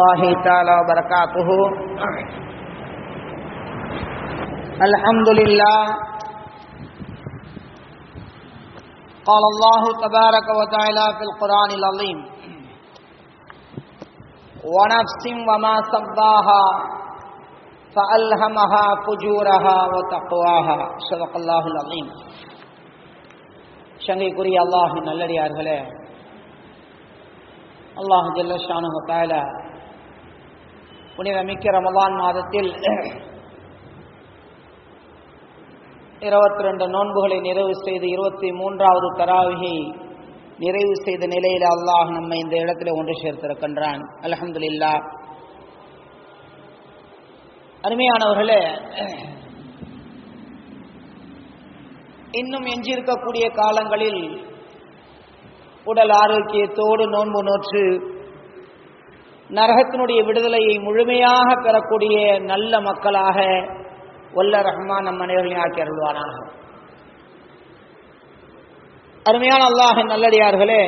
الله تعالى وبركاته الحمد لله قال الله تبارك وتعالى في القرآن العظيم ونفس وما سباها فألهمها فجورها وتقواها صدق الله العظيم சங்கைக்குரிய அல்லாஹின் நல்லடியார்களே அல்லாஹ் ஜல்லஷானு தால புனிதமிக்க ரமலான் மாதத்தில் இருபத்தி ரெண்டு நோன்புகளை நிறைவு செய்து இருபத்தி மூன்றாவது தராவிகை நிறைவு செய்த நிலையில் அல்லாஹ் நம்மை இந்த இடத்துல ஒன்று சேர்த்திருக்கின்றான். அலமதுல்லா அருமையானவர்களே இன்னும் எஞ்சியிருக்கக்கூடிய காலங்களில் உடல் ஆரோக்கியத்தோடு நோன்பு நோற்று நரகத்தினுடைய விடுதலையை முழுமையாக பெறக்கூடிய நல்ல மக்களாக வல்ல ரஹ்மான் நம் அனைவர்களையும் ஆக்கி அருள்வானாக. அருமையான அல்லாஹ் நல்லடியார்களே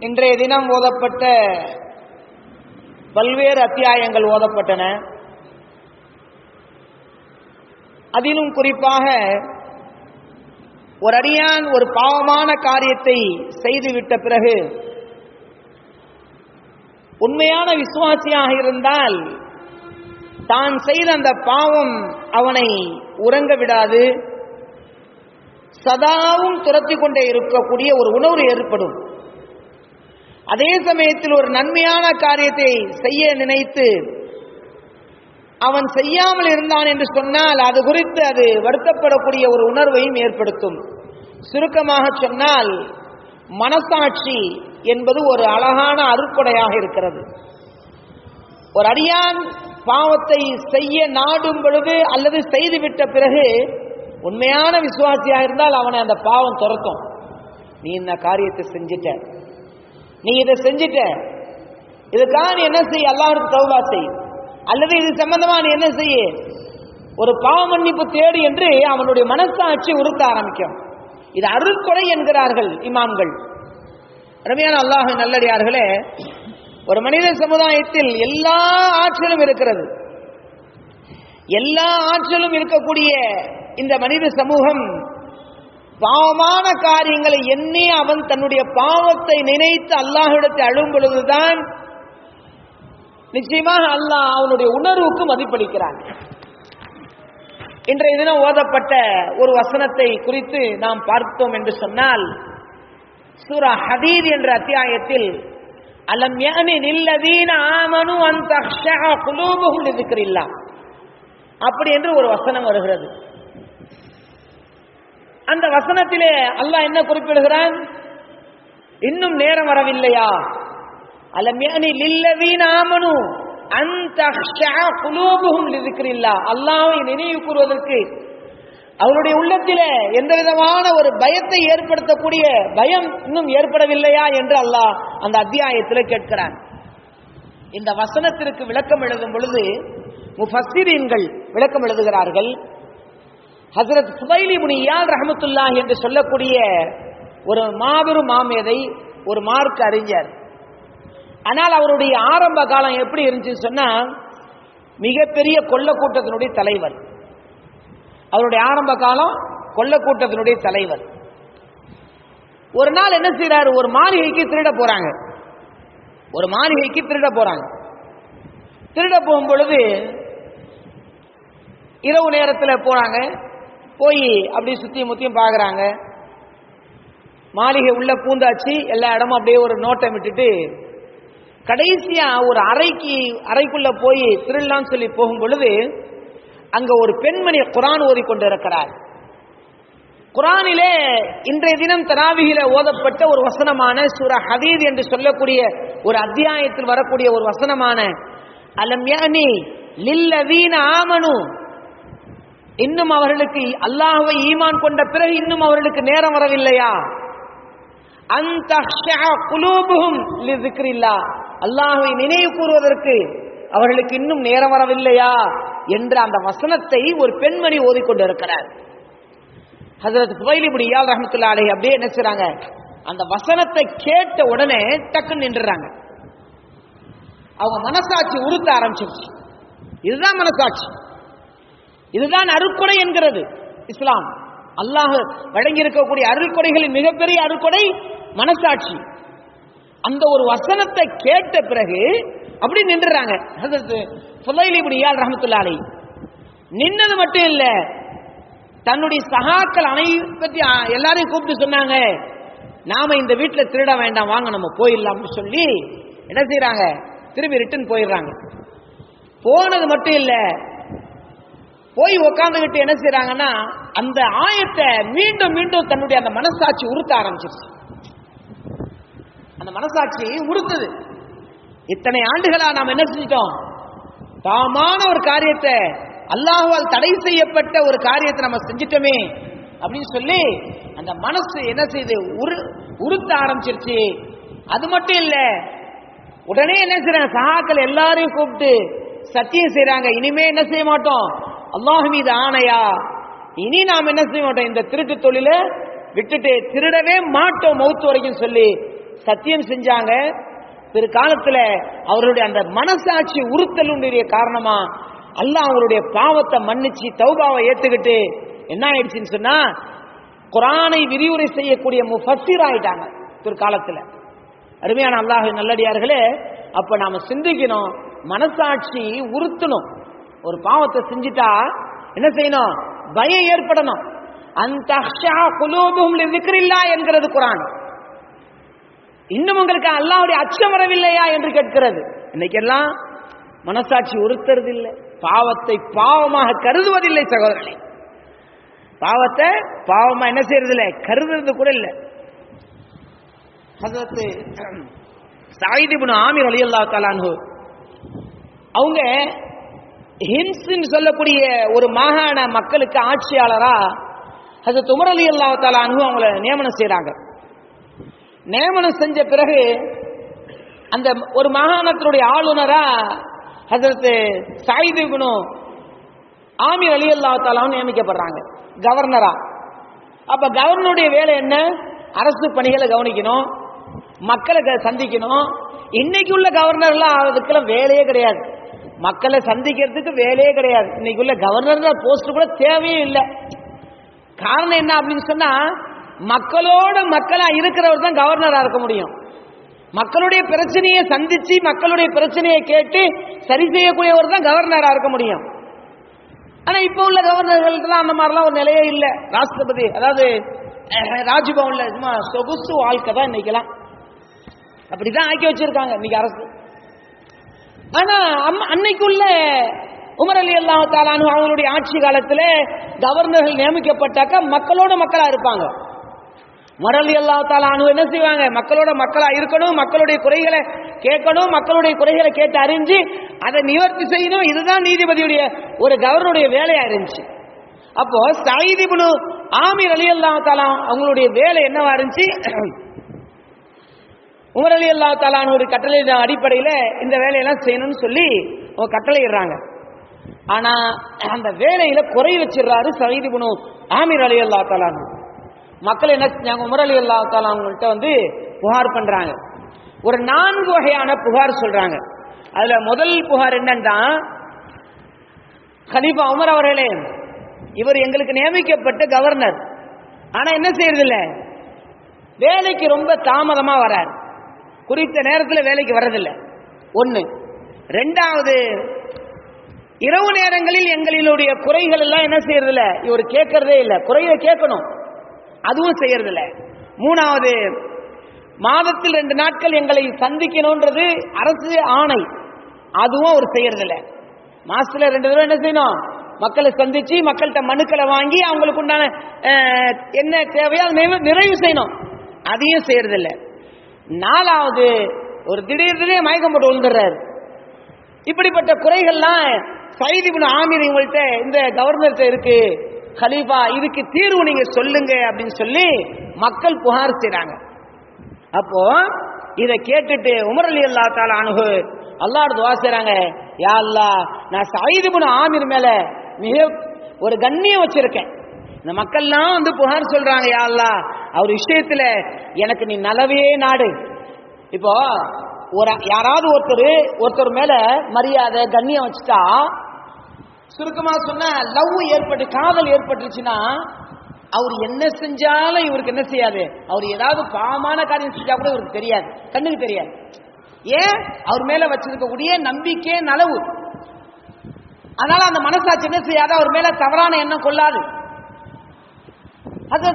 இன்றைய தினம் ஓதப்பட்ட பல்வேறு அத்தியாயங்கள் ஓதப்பட்டன. அதிலும் குறிப்பாக ஒரு அடியான் ஒரு பாவமான காரியத்தை செய்துவிட்ட பிறகு உண்மையான விசுவாசியாக இருந்தால் தான் செய்த அந்த பாவம் அவனை உறங்க விடாது. சதாவும் துரத்தி கொண்டே இருக்கக்கூடிய ஒரு உணர்வு ஏற்படும். அதே சமயத்தில் ஒரு நன்மையான காரியத்தை செய்ய நினைத்து அவன் செய்யாமல் இருந்தான் என்று சொன்னால் அது குறித்து அது வருத்தப்படக்கூடிய ஒரு உணர்வையும் ஏற்படுத்தும். சுருக்கமாக சொன்னால் மனசாட்சி என்பது ஒரு அழகான அருட்கொடையாக இருக்கிறது. ஒரு அடியான் பாவத்தை செய்ய நாடும் பொழுது அல்லது செய்துவிட்ட பிறகு உண்மையான விசுவாசியாக இருந்தால் அவனை அந்த பாவம் துரத்தும். நீ இந்த காரியத்தை செஞ்சிட்ட. நீ இதை செஞ்சிட்ட. இதுக்காக நீ என்ன செய்ய அல்லாவிற்கு தௌபா செய். அல்லது இது சம்பந்தமா நீ என்ன செய்ய? ஒரு பாவ மன்னிப்பு தேடு என்று அவனுடைய மனசாட்சி உறுத்த ஆரம்பிக்கும். இது அருள்கொடை என்கிறார்கள் இமாம்கள். அருமையான அல்லாஹ் நல்லடியார்களே ஒரு மனித சமுதாயத்தில் எல்லா ஆற்றலும் இருக்கிறது. எல்லா ஆற்றலும் இருக்கக்கூடிய இந்த மனித சமூகம் பாவமான காரியங்களை எண்ணி அவன் தன்னுடைய பாவத்தை நினைத்து அல்லாஹிடத்தை அழும் பொழுதுதான் நிச்சயமாக அல்லாஹ் அவனுடைய உணர்வுக்கு மதிப்பளிக்கிறான். இன்றைய தினம் ஓதப்பட்ட ஒரு வசனத்தை குறித்து நாம் பார்த்தோம் என்று சொன்னால் சூரா ஹதீத் என்ற அத்தியாயத்தில் அலம் நில்லதீன ஆமனு அந்த குலூபுகுல் இருக்கிறில்லா அப்படி என்று ஒரு வசனம் வருகிறது. அந்த வசனத்திலே அல்லாஹ் என்ன குறிப்பிடுகிறான்? இன்னும் நேரம் வரவில்லையா? அலம் யானி லில்லதீன ஆமனு அல்லாவை நினைவு கூறுவதற்கு அவருடைய உள்ளத்தில் எந்த விதமான ஒரு பயத்தை ஏற்படுத்தக்கூடிய பயம் இன்னும் ஏற்படவில்லையா என்று அல்லாஹ் அந்த அத்தியாயத்தில் கேட்கிறான். இந்த வசனத்திற்கு விளக்கம் எழுதும் பொழுது முஃபஸ்ஸிரீன்கள் விளக்கம் எழுதுகிறார்கள். ஹசரத் சுபைலி முனியால் ரஹமத்துல்லா என்று சொல்லக்கூடிய ஒரு மாபெரும் மாமேதை ஒரு மார்க் அறிஞர். ஆனால் அவருடைய ஆரம்ப காலம் எப்படி இருந்துச்சு சொன்னா மிகப்பெரிய கொள்ள கூட்டத்தினுடைய தலைவர். அவருடைய ஆரம்ப காலம் கொள்ள கூட்டத்தினுடைய தலைவர். ஒரு நாள் என்ன செய்யறாரு ஒரு மாளிகைக்கு திருட போறாங்க. ஒரு மாளிகைக்கு திருட போறாங்க. திருட போகும் பொழுது இரவு நேரத்தில் போறாங்க. போய் அப்படி சுத்தி முத்தியும் பாக்குறாங்க. மாளிகை உள்ள பூந்தாச்சு எல்லா இடமும் அப்படியே ஒரு நோட்டம் விட்டுட்டு கடைசியா ஒரு அறைக்கு அறைக்குள்ள போய் திருள்ளான்னு சொல்லி போகும் பொழுது அங்க ஒரு பெண்மணி குரான் ஓதிக்கொண்டிருக்கிறார். குரானிலே இன்றைய தினம் தராவிகில ஓதப்பட்ட ஒரு வசனமான சூரா ஹதீத் என்று சொல்லக்கூடிய ஒரு அத்தியாயத்தில் வரக்கூடிய ஒரு வசனமான அலம் யானி லில்லதீன ஆமனு. இன்னும் அவர்களுக்கு அல்லாஹுவை ஈமான் கொண்ட பிறகு இன்னும் அவர்களுக்கு நேரம் வரவில்லையா? அந்த குலூபுகும் அல்லாஹுவை நினைவு கூறுவதற்கு அவர்களுக்கு இன்னும் நேரம் வரவில்லையா என்ற அந்த வசனத்தை ஒரு பெண்மணி ஓதிக்கொண்டிருக்கிறார். ஹசரத் புகைலிபுடி யால் ரஹமத்துல்லா அலை அப்படியே என்ன செய்றாங்க? அந்த வசனத்தை கேட்ட உடனே டக்குன்னு நின்றுறாங்க. அவங்க மனசாட்சி உறுத்த ஆரம்பிச்சிருச்சு. இதுதான் மனசாட்சி. இதுதான் அருக்குடை என்கிறது இஸ்லாம். அல்லாஹ் வழங்கி இருக்கக்கூடிய அருள்கொடைகளின் மிகப்பெரிய அருள்கொடை மனசாட்சி. அந்த ஒரு வசனத்தை கேட்ட பிறகு அப்படி நின்றுறாங்க. ஹஜரத் ஃபுலைல் இப்னு இயால் ரஹ்மத்துல்லாஹி நின்னது மட்டும் இல்ல தன்னுடைய சகாக்கள் அனை பத்தி எல்லாரையும் கூப்பிட்டு சொன்னாங்க நாம இந்த வீட்டுல திருட வேண்டாம் வாங்க நம்ம போயிடலாம்னு சொல்லி என்ன செய்யறாங்க திரும்பி ரிட்டர்ன் போயிடுறாங்க. போனது மட்டும் இல்ல போய் உக்காந்துகிட்டு என்ன செய்யறாங்கன்னா அந்த ஆயத்தை மீண்டும் மீண்டும் தன்னுடைய அந்த மனசாட்சி உறுத்த ஆரம்பிச்சிருச்சு. அந்த மனசாட்சியை உறுத்துது இத்தனை ஆண்டுகளா நாம் என்ன செஞ்சிட்டோம்? தாமான ஒரு காரியத்தை அல்லாஹுவால் தடை செய்யப்பட்ட ஒரு காரியத்தை நம்ம செஞ்சிட்டோமே அப்படின்னு சொல்லி அந்த மனசு என்ன செய்யுது உரு உறுத்த ஆரம்பிச்சிருச்சு. அது மட்டும் இல்ல உடனே என்ன செய்யறாங்க சகாக்கள் எல்லாரையும் கூப்பிட்டு சத்தியம் செய்யறாங்க இனிமே என்ன செய்ய மாட்டோம்? அல்லாஹ் மீது ஆணையா? இனி நாம் என்ன செய்ய மாட்டோம்? இந்த திருட்டு தொழில விட்டுட்டு திருடவே மாட்டோம் மௌத்து வரைக்கும் சொல்லி சத்தியம் செஞ்சாங்க. பிற்காலத்துல அவருடைய அந்த மனசாட்சி உறுத்தலுடைய காரணமா அல்ல அவருடைய பாவத்தை மன்னிச்சு தௌபாவை ஏத்துக்கிட்டு என்ன ஆயிடுச்சுன்னு சொன்னா குரானை விரிவுரை செய்யக்கூடிய முஃபஸ்ஸிர் ஆயிட்டாங்க பிற்காலத்துல. அருமையான அல்லாஹ் நல்லடியார்களே அப்ப நாம சிந்திக்கணும் மனசாட்சி உறுத்தணும். ஒரு பாவத்தை செஞ்சிட்டா என்ன செய்யணும்? பயம் ஏற்படணும். அந்த குலூபும் லிக்ரில்லா என்கிறது குரான். இன்னும் உங்களுக்கு அல்லாவுடைய அச்சம் வரவில்லையா என்று கேட்கிறது. இன்னைக்கெல்லாம் மனசாட்சி உறுத்துறது இல்லை பாவத்தை பாவமாக கருதுவதில்லை சகோதரர்களே. பாவத்தை பாவமா என்ன செய்யறது இல்லை கருதுறது கூட இல்லை. ஹசரத்து சாயித் ஆமீர் அலி அல்லா தாலான்ஹு அவங்க ஹிம்ஸ்ன்னு சொல்லக்கூடிய ஒரு மாகாண மக்களுக்கு ஆட்சியாளரா ஹசரத் உமர் ரலியல்லாஹு தஆலா அன்ஹு அவங்கள நியமனம் செய்யறாங்க நியமனம் செஞ்ச பிறகு அந்த ஒரு மாகாணத்தினுடைய ஆளுநரா ஹசரத் சாயிது குணு ஆமீர் அலி அல்லாத்தாலும் நியமிக்கப்படுறாங்க. கவர்னரா. அப்ப கவர்னருடைய வேலை என்ன? அரசு பணிகளை கவனிக்கணும் மக்களை க- சந்திக்கணும். இன்னைக்கு உள்ள கவர்னர்லாம் அதுக்கெல்லாம் வேலையே கிடையாது. மக்களை சந்திக்கிறதுக்கு வேலையே கிடையாது. இன்னைக்கு உள்ள கவர்னர் போஸ்ட் கூட தேவையே இல்லை. காரணம் என்ன அப்படின்னு சொன்னா மக்களோட மக்களா இருக்கிறவர் தான் கவர்னரா இருக்க முடியும். மக்களுடைய பிரச்சனையை சந்திச்சு மக்களுடைய பிரச்சனையை கேட்டு சரி செய்யக்கூடியவர் தான் கவர்னரா இருக்க முடியும். ஆனா இப்ப உள்ள கவர்னர்கள்லாம் அந்த மாதிரிலாம் ஒரு நிலையே இல்லை. ராஷ்டிரபதி அதாவது ராஜ்பவன்ல சும்மா சொகுசு வாழ்க்கை தான் இன்னைக்கெல்லாம். அப்படிதான் ஆக்கி வச்சிருக்காங்க இன்னைக்கு அரசு. ஆனா அன்னைக்குள்ள உமர் அலி அல்லாஹ் அவங்களுடைய ஆட்சி காலத்துல கவர்னர்கள் நியமிக்கப்பட்டாக்க மக்களோட மக்களா இருப்பாங்க. மரல் அலி தாலானு என்ன செய்வாங்க? மக்களோட மக்களா இருக்கணும் மக்களுடைய குறைகளை கேட்கணும் மக்களுடைய குறைகளை கேட்டு அறிஞ்சு அதை நிவர்த்தி செய்யணும். இதுதான் நீதிபதியுடைய ஒரு கவர்னருடைய வேலையா இருந்துச்சு. அப்போ சயீத் ஆமீர் அலி அல்லாஹ் தாலா அவங்களுடைய வேலை என்னவா இருந்துச்சு? உமர் அலி அல்லா தாலான் ஒரு கட்டளை அடிப்படையில் இந்த வேலையெல்லாம் செய்யணும்னு சொல்லி அவங்க கட்டளையிடுறாங்க. ஆனா அந்த வேலையில குறை வச்சிடுறாரு சகிதி குணு ஆமீர் அலி அல்லா தாலான் மக்கள் என்ன செஞ்சாங்க? உமர் அலி அல்லா அவங்கள்ட்ட வந்து புகார் பண்றாங்க. ஒரு நான்கு வகையான புகார் சொல்றாங்க. அதுல முதல் புகார் என்னன்னா கலீஃபா உமர் அவர்களே இவர் எங்களுக்கு நியமிக்கப்பட்ட கவர்னர் ஆனா என்ன செய்யறது இல்ல வேலைக்கு ரொம்ப தாமதமா வரார். குறித்த நேரத்தில் வேலைக்கு வர்றதில்லை. ஒண்ணு. ரெண்டாவது இரவு நேரங்களில் எங்களினுடைய குறைகள் எல்லாம் என்ன செய்யறதில்ல? இவர் கேட்கறதே இல்லை. குறையை கேட்கணும். அதுவும் செய்யறதில்ல. மூணாவது மாதத்தில் ரெண்டு நாட்கள் எங்களை சந்திக்கணும்ன்றது அரசு ஆணை. அதுவும் அவர் செய்யறதில்ல. மாசத்துல ரெண்டு தடவை என்ன செய்யணும்? மக்களை சந்திச்சு மக்கள்கிட்ட மனுக்களை வாங்கி அவங்களுக்கு உண்டான என்ன தேவையோ அதை நிறைவு- செய்யணும். அதையும் செய்யறதில்ல. நாலாவது ஒரு திடீர் திடீர் மயக்கம் போட்டு விழுந்துடுறாரு. இப்படிப்பட்ட குறைகள்லாம் சைதி ஆமீர் இவங்கள்ட்ட இந்த கவர்னர்கிட்ட இருக்கு. கலீஃபா இதுக்கு தீர்வு நீங்க சொல்லுங்க அப்படின்னு சொல்லி மக்கள் புகார் செய்றாங்க. அப்போ இதை கேட்டுட்டு உமர் அலி அல்லா தால அணுகு அல்லாஹ் துவா செய்றாங்க. யா அல்லா நான் சயீது ஆமீர் மேல மிக ஒரு கண்ணியம் வச்சிருக்கேன். இந்த மக்கள்லாம் வந்து புகார் சொல்றாங்க யா அல்லா அவர் விஷயத்துல எனக்கு நீ நலவே நாடு. இப்போ ஒரு யாராவது ஒருத்தர் ஒருத்தர் மேல மரியாதை கண்ணியம் வச்சுட்டா சுருக்கமா சொன்னா லவ் ஏற்பட்டு காதல் ஏற்பட்டுச்சுன்னா அவர் என்ன செஞ்சாலும் இவருக்கு என்ன செய்யாது. அவர் ஏதாவது பாவமான காரியம் செஞ்சா கூட இவருக்கு தெரியாது. கண்ணுக்கு தெரியாது. ஏன்? அவர் மேல வச்சிருக்கக்கூடிய நம்பிக்கை நலவு அதனால அந்த மனசாட்சி என்ன செய்யாது? அவர் மேல தவறான எண்ணம் கொள்ளாது. அது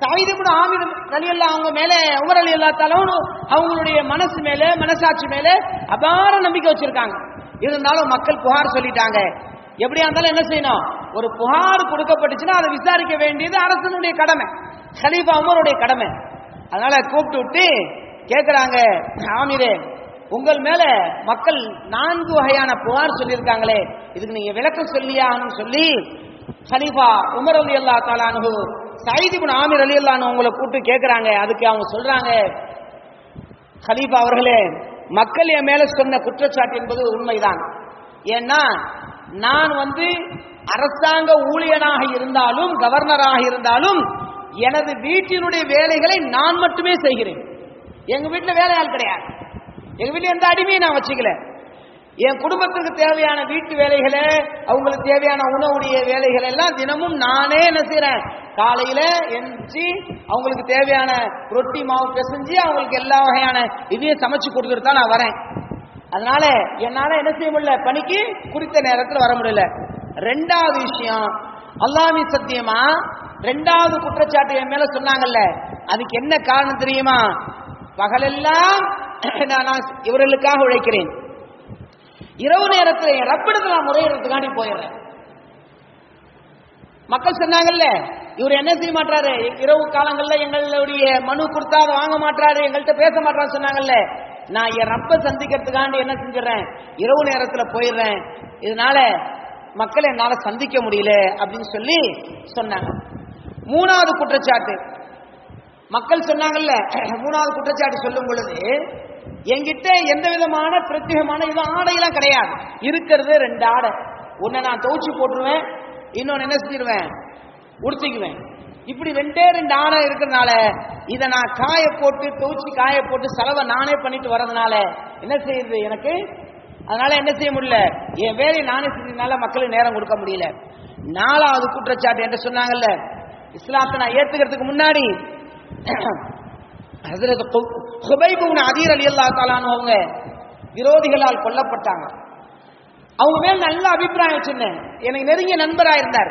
சாயிது கூட ஆமிர் அலி அவங்க மேல உமர் அலி அல்லாத்தாலும் அவங்களுடைய மனசு மேல மனசாட்சி மேல அபார நம்பிக்கை வச்சிருக்காங்க. இருந்தாலும் மக்கள் புகார் சொல்லிட்டாங்க. எப்படியா இருந்தாலும் என்ன செய்யணும்? ஒரு புகார் கொடுக்கப்பட்டுச்சுன்னா அதை விசாரிக்க வேண்டியது அரசனுடைய கடமை. ஹலீஃபா உமருடைய கடமை. அதனால கூப்பிட்டு விட்டு கேட்கிறாங்க ஆமிரே உங்கள் மேல மக்கள் நான்கு வகையான புகார் சொல்லியிருக்காங்களே இதுக்கு நீங்க விளக்கம் சொல்லியாகணும் சொல்லி ஹலீஃபா உமர் அலி அல்லா தாலானு குண ஆமிர் அலி அல்லான்னு உங்களை கூப்பிட்டு கேட்கிறாங்க அதுக்கு அவங்க சொல்றாங்க ஹலீஃபா அவர்களே மக்கள் என் மேல சொன்ன குற்றச்சாட்டு என்பது உண்மைதான். ஏன்னா நான் வந்து அரசாங்க ஊழியனாக இருந்தாலும் கவர்னராக இருந்தாலும் எனது வீட்டினுடைய வேலைகளை நான் மட்டுமே செய்கிறேன். எங்க வீட்டில் வேலையால் கிடையாது. எங்க வீட்டில் எந்த அடிமையும் நான் வச்சுக்கல. என் குடும்பத்துக்கு தேவையான வீட்டு வேலைகளை அவங்களுக்கு தேவையான உணவுடைய வேலைகள் எல்லாம் தினமும் நானே என்ன செய்யறேன் காலையில எந்திரிச்சு அவங்களுக்கு தேவையான ரொட்டி மாவு பிசைஞ்சு அவங்களுக்கு எல்லா வகையான இதையும் சமைச்சு கொடுத்துட்டு தான் நான் வரேன். அதனால என்னால என்ன செய்ய முடியல? பணிக்கு குறித்த நேரத்தில் வர முடியல. ரெண்டாவது விஷயம் அல்லாமி சத்தியமா? ரெண்டாவது குற்றச்சாட்டு என் மேல சொன்னாங்கல்ல. அதுக்கு என்ன காரணம் தெரியுமா? பகலெல்லாம் நான் இவர்களுக்காக உழைக்கிறேன். இரவு நேரத்தில் என் ரப்பிடத்தில் நான் முறையிடறதுக்காண்டி போயிடுறேன். மக்கள் சொன்னாங்கல்ல இவர் என்ன செய்ய மாட்டாரு? இரவு காலங்கள்ல எங்களுடைய மனு கொடுத்தா அதை வாங்க மாட்டாரு எங்கள்கிட்ட பேச மாட்டாரு சொன்னாங்கல்ல. நான் என் ரப்ப சந்திக்கிறதுக்காண்டி என்ன செஞ்சிடறேன்? இரவு நேரத்துல போயிடுறேன். இதனால மக்களை என்னால சந்திக்க முடியல அப்படின்னு சொல்லி சொன்னாங்க. மூணாவது குற்றச்சாட்டு. மக்கள் சொன்னாங்கல்ல மூணாவது குற்றச்சாட்டு சொல்லும் பொழுது என்கிட்ட எந்த விதமான பிரத்யேகமான இது ஆடையெல்லாம் கிடையாது. இருக்கிறது ரெண்டு ஆடை. ஒன்னு நான் துவச்சு போட்டுருவேன் இன்னொன்னு என்ன செஞ்சிருவேன்? உடுத்திக்குவேன். இப்படி ரெண்டே ரெண்டு ஆணை இருக்கிறதுனால இதை நான் காய போட்டு துவச்சி காய போட்டு செலவை நானே பண்ணிட்டு வர்றதுனால என்ன செய்யுது எனக்கு? அதனால என்ன செய்ய முடியல? என் வேலையை நானே செஞ்சதுனால மக்களுக்கு நேரம் கொடுக்க முடியல. நாலாவது குற்றச்சாட்டு என்று சொன்னாங்கல்ல இஸ்லாத்தை நான் ஏத்துக்கிறதுக்கு முன்னாடி ஹசரத் அதீர் அலி அல்லா அவங்க விரோதிகளால் கொல்லப்பட்டாங்க. அவங்க மேல் நல்ல அபிப்பிராயம் வச்சிருந்தேன். எனக்கு நெருங்கிய நண்பராக இருந்தார்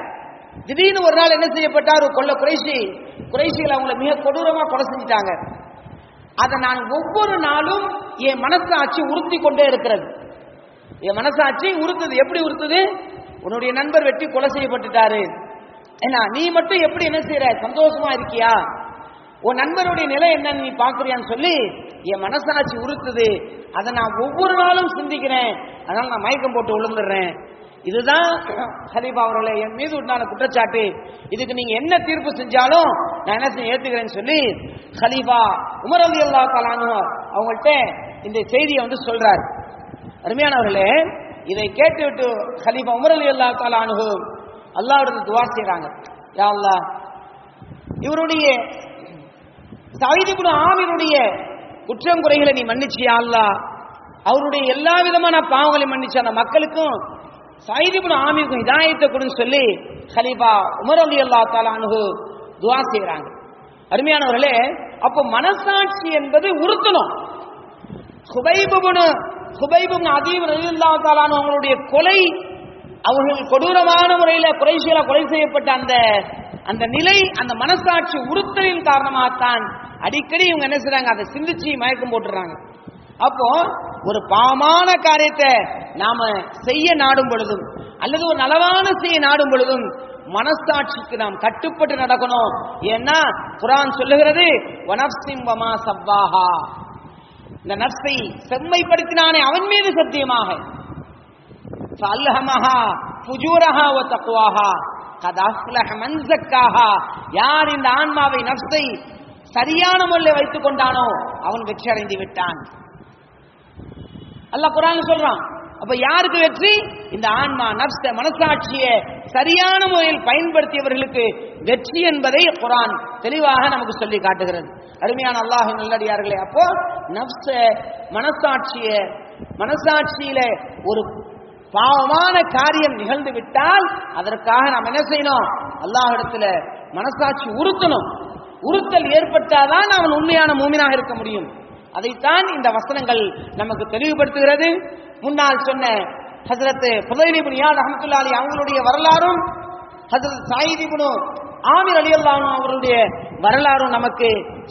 திடீர்னு ஒரு நாள் என்ன செய்யப்பட்டார்? கொல்ல குறைசி குறைசிகள் அவங்கள மிக கொடூரமா கொலை செஞ்சிட்டாங்க. அதை நான் ஒவ்வொரு நாளும் என் மனசாட்சி உறுத்தி கொண்டே இருக்கிறது. என் மனசாட்சி உறுத்துது. எப்படி உறுத்துது? உன்னுடைய நண்பர் வெட்டி கொலை செய்யப்பட்டுட்டாரு. ஏன்னா நீ மட்டும் எப்படி என்ன செய்யற சந்தோஷமா இருக்கியா? உன் நண்பருடைய நிலை என்னன்னு நீ பாக்குறியான்னு சொல்லி என் மனசாட்சி உறுத்துது. அதை நான் ஒவ்வொரு நாளும் சிந்திக்கிறேன். அதனால நான் மயக்கம் போட்டு விழுந்துடுறேன். இதுதான் ஹலீபா அவர்களே என் மீது உண்டான குற்றச்சாட்டு. இதுக்கு நீங்க என்ன தீர்ப்பு செஞ்சாலும் நான் என்ன செய்ய ஏத்துக்கிறேன்னு சொல்லி ஹலீபா உமர் அலி அல்லா தலானு அவங்கள்ட்ட இந்த செய்தியை வந்து சொல்றாரு. அருமையானவர்களே இதை கேட்டுவிட்டு ஹலீபா உமர் அலி அல்லா தலானு அல்லாவிடத்து துவா செய்யறாங்க யா அல்லா இவருடைய சைதிபுன ஆமினுடைய குற்றம் குறைகளை நீ மன்னிச்சியா அல்லா அவருடைய எல்லா விதமான பாவங்களையும் மன்னிச்சு அந்த மக்களுக்கும் சைதிபுன ஆமிக்கும் இதாயத்தை கொடுன்னு சொல்லி ஹலீஃபா உமர் அலி அல்லா தாலானு துவா செய்கிறாங்க அருமையானவர்களே அப்போ மனசாட்சி என்பது உறுத்தணும். ஹுபைபுபுனு ஹுபைபுன் அதீப் ரலியல்லா தாலானு அவங்களுடைய கொலை அவர்கள் கொடூரமான முறையில் குறைசியில கொலை செய்யப்பட்ட அந்த அந்த நிலை அந்த மனசாட்சி உறுத்தலின் காரணமாகத்தான் அடிக்கடி இவங்க என்ன செய்றாங்க அதை சிந்திச்சு மயக்கம் போட்டுறாங்க. அப்போ ஒரு பாவமான காரியத்தை நாம செய்ய நாடும் பொழுதும் அல்லது ஒரு நலவான செய்ய நாடும் பொழுதும் மனசாட்சிக்கு நாம் கட்டுப்பட்டு நடக்கணும். ஏன்னா குரான் சொல்லுகிறது வனப்சிம்பமா சவ்வாஹா. இந்த நர்சை செம்மைப்படுத்தினானே அவன் மீது சத்தியமாக. அல்லஹமஹா புஜூரஹா ஒ தக்குவாஹா யார் இந்த ஆன்மாவை நப்சை சரியான முறையில் வைத்துக் கொண்டானோ அவன் வெற்றி அடைந்து விட்டான். அல்லாஹ் குரான் சொல்றான். அப்ப யாருக்கு வெற்றி? இந்த ஆன்மா நப்ச மனசாட்சியை சரியான முறையில் பயன்படுத்தியவர்களுக்கு வெற்றி என்பதை குரான் தெளிவாக நமக்கு சொல்லி காட்டுகிறது. அருமையான அல்லாஹ் நல்லடியார்களே அப்போ நப்ச மனசாட்சிய மனசாட்சியில ஒரு பாவமான காரியம் நிகழ்ந்து விட்டால் அதற்காக நாம் என்ன செய்யணும்? அல்லாஹிடத்துல மனசாட்சி உறுத்தணும். உறுத்தல் ஏற்பட்டாதான் அவன் உண்மையான மூமினாக இருக்க முடியும். அதைத்தான் இந்த வசனங்கள் நமக்கு தெளிவுபடுத்துகிறது. முன்னால் சொன்ன ஹசரத் புதைலிபுன் யார் அஹமத்துல்லாலி அவங்களுடைய வரலாறும் ஹசரத் சாயிதிபுனு ஆமிர் அலி அவர்களுடைய வரலாறும் நமக்கு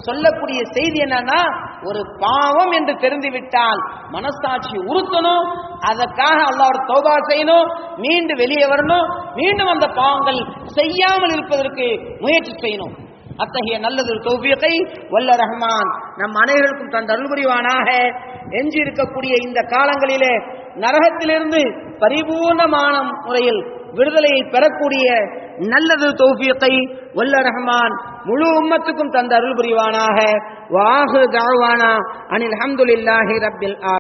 சொல்லக்கூடிய செய்தி என்னன்னா ஒரு பாவம் என்று தெரிந்துவிட்டால் மனசாட்சி உறுத்தணும் அதற்காக அல்லாவோட தௌபா செய்யணும் மீண்டும் வெளியே வரணும் மீண்டும் அந்த பாவங்கள் செய்யாமல் இருப்பதற்கு முயற்சி செய்யணும். அத்தகைய நல்லது தௌபியத்தை வல்ல ரஹ்மான் நம் அனைவருக்கும் தன் அருள்புரிவானாக. எஞ்சி இருக்கக்கூடிய இந்த காலங்களிலே நரகத்திலிருந்து பரிபூர்ணமான முறையில் விடுதலையை பெறக்கூடிய நல்லது தௌபியத்தை வல்ல ரஹ்மான் முழு உம்மத்துக்கும் தந்த அருள் புரிவானாக வாஹு தாழ்வானா அனில் அஹமதுல்லாஹி ரபில் ஆ